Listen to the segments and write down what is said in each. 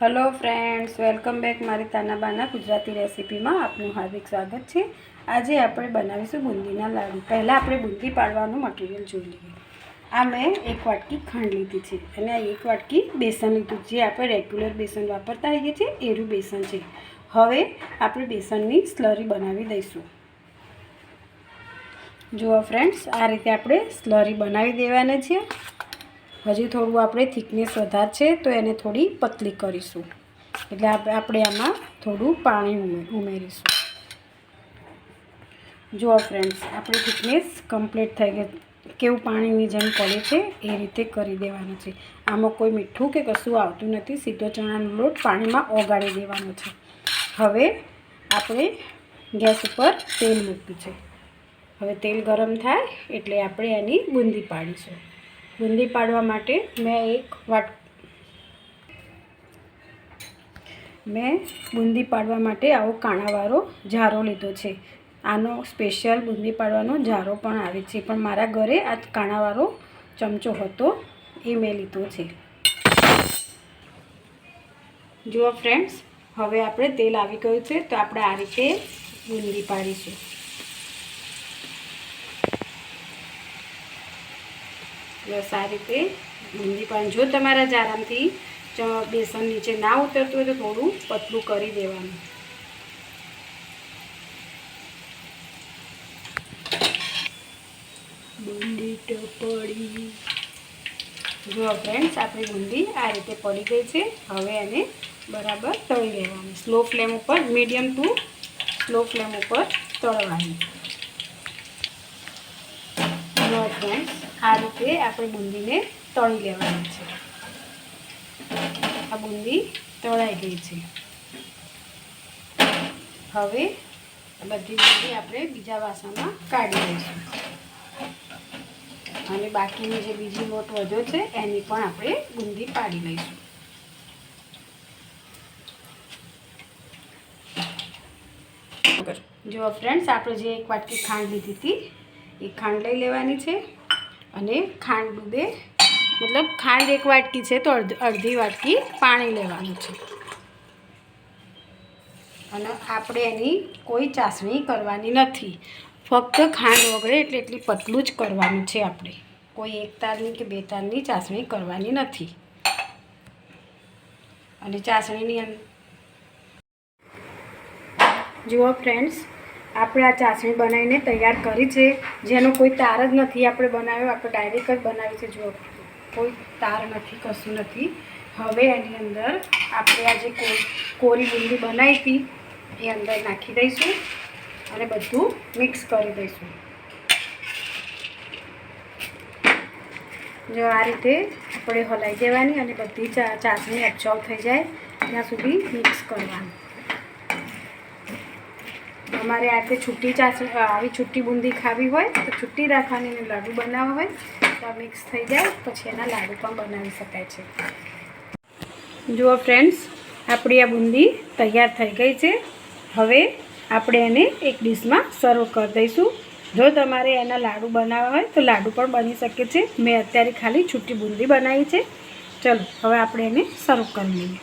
Hello friends welcome back મારી તાનાબાના ગુજરાતી રેસિપીમાં આપનું હાર્દિક સ્વાગત છે. આજે આપણે બનાવીશું બુંદીના લાડુ. પહેલાં આપણે બુંદી પાડવાનું મટીરિયલ જોઈ લઈએ. આ મેં એક વાટકી ખાંડ લીધી છે અને આ એક વાટકી બેસન લીધું જે આપણે રેગ્યુલર બેસન વાપરતા હોઈએ છીએ, એરું બેસન છે. હવે આપણે બેસનની સ્લરી બનાવી દઈશું. જુઓ ફ્રેન્ડ્સ આ રીતે આપણે સ્લરી બનાવી દેવાના છે. હજી થોડું આપણે થિકનેસ વધારે છે, તો એને થોડી પતલી કરીશું. એટલે આપણે આમાં થોડું પાણી ઉમે, ઉમેરીશું. જુઓ ફ્રેન્ડ્સ આપણી થિકનેસ કમ્પ્લીટ થઈ ગઈ. કેવું પાણીની જેમ પડે છે, એ રીતે કરી દેવાનું છે. આમાં કોઈ મીઠું કે કશું આવતું નથી, સીધો ચણાનો લોટ પાણીમાં ઓગાળી દેવાનો છે. હવે આપણે ગેસ ઉપર તેલ મૂક્યું છે. હવે તેલ ગરમ થાય, એટલે આપણે એની બુંદી પાડીશું. બુંદી પાડવા માટે મેં એક વાટ મેં બુંદી પાડવા માટે આવો કાણાવાળો ઝારો લીધો છે. આનો સ્પેશિયલ બુંદી પાડવાનો ઝારો પણ આવે છે. પણ મારા ઘરે આ કાણાવાળો ચમચો હતો એ મેં લીધો છે. જુઓ ફ્રેન્ડ્સ હવે આપણે તેલ આવી ગયું છે તો આપણે આ રીતે બુંદી પાડીશું. બસ આ રીતે બુંદી પણ જો તમારા જારામથી બેસન નીચે ના ઉતરતું હોય તો થોડું પતલું કરી દેવાનું. બુંદી ટપડી પડી. જો ફ્રેન્ડ્સ આપણી બુંદી આ રીતે પડી ગઈ છે. હવે એને બરાબર તળી લેવાની. સ્લો ફ્લેમ ઉપર મીડિયમ ટુ સ્લો ફ્લેમ ઉપર તળવાની. જો ફ્રેન્ડ્સ આ રીતે આપણે બુંદીને તળી લેવાની છે. આ બુંદી તળાઈ ગઈ છે. હવે બધી બુંદી આપણે બીજા વાસણમાં કાઢી લઈશું. અને બાકીની જે બીજી લોટ વધ્યો છે, એની પણ આપણે બુંદી પાડી લઈશું. જો ફ્રેન્ડ્સ આપણે જે એક વાટકી ખાંડ લીધી હતી, એ ખાંડ લઈ લેવાની છે. અને ખાંડ ડૂબે મતલબ ખાંડ એક વાટકી છે તો અડધ અડધી વાટકી પાણી લેવાનું છે. અને આપણે એની કોઈ ચાસણી કરવાની નથી. ફક્ત ખાંડ વગરે એટલે એટલી પતલું જ કરવાનું છે આપણે. કોઈ એક તારની કે બે તારની ચાસણી કરવાની નથી. અને ચાસણીની જુઓ ફ્રેન્ડ્સ આપણે આ ચાસણી બનાવીને તૈયાર કરી છે. જેનો કોઈ તાર જ નથી આપણે બનાવ્યો. આપણે ડાયરેક્ટ જ બનાવી છે જુઓ કોઈ તાર નથી, કશું નથી. હવે એની અંદર આપણે આ જે કોરી બુંદી બનાવી હતી, એ અંદર નાખી દઈશું અને બધું મિક્સ કરી દઈશું. જો આ રીતે આપણે હલાવી દેવાની અને બધી ચાસણી એબ્ઝોર્બ થઈ જાય. ત્યાં સુધી મિક્સ કરવાનું. અમારે આજે છુટ્ટી છૂટી ચાસણી આવી છૂટી બુંદી ખાવી હોય તો છૂટી રાખવાની અને લાડુ બનાવવા હોય તો મિક્સ થઈ જાય, પછી એના લાડુ પણ બનાવી શકાય છે. જુઓ ફ્રેન્ડ્સ આપણી આ બુંદી તૈયાર થઈ ગઈ છે. હવે આપણે એને એક ડીશમાં સર્વ કરી દઈશું. જો તમારે એના લાડુ બનાવવા હોય તો લાડુ પણ બની શકે છે. મેં અત્યારે ખાલી છૂટી બુંદી બનાવી છે. ચલો, હવે આપણે એને સર્વ કરી લઈએ.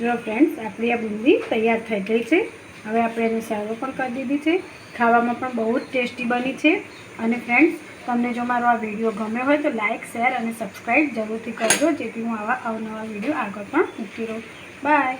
જો ફ્રેન્ડ્સ આપણી આ બુંદી તૈયાર થઈ ગઈ છે. હવે આપણે એને સર્વ પણ કરી દીધી છે. ખાવામાં પણ બહુ જ ટેસ્ટી બની છે. અને ફ્રેન્ડ્સ તમને જો મારો આ વીડિયો ગમ્યો હોય તો લાઇક શેર અને સબસ્ક્રાઈબ જરૂરથી કરજો. જેથી હું આવા અવનવા વીડિયો આગળ પણ મૂકી રહું. બાય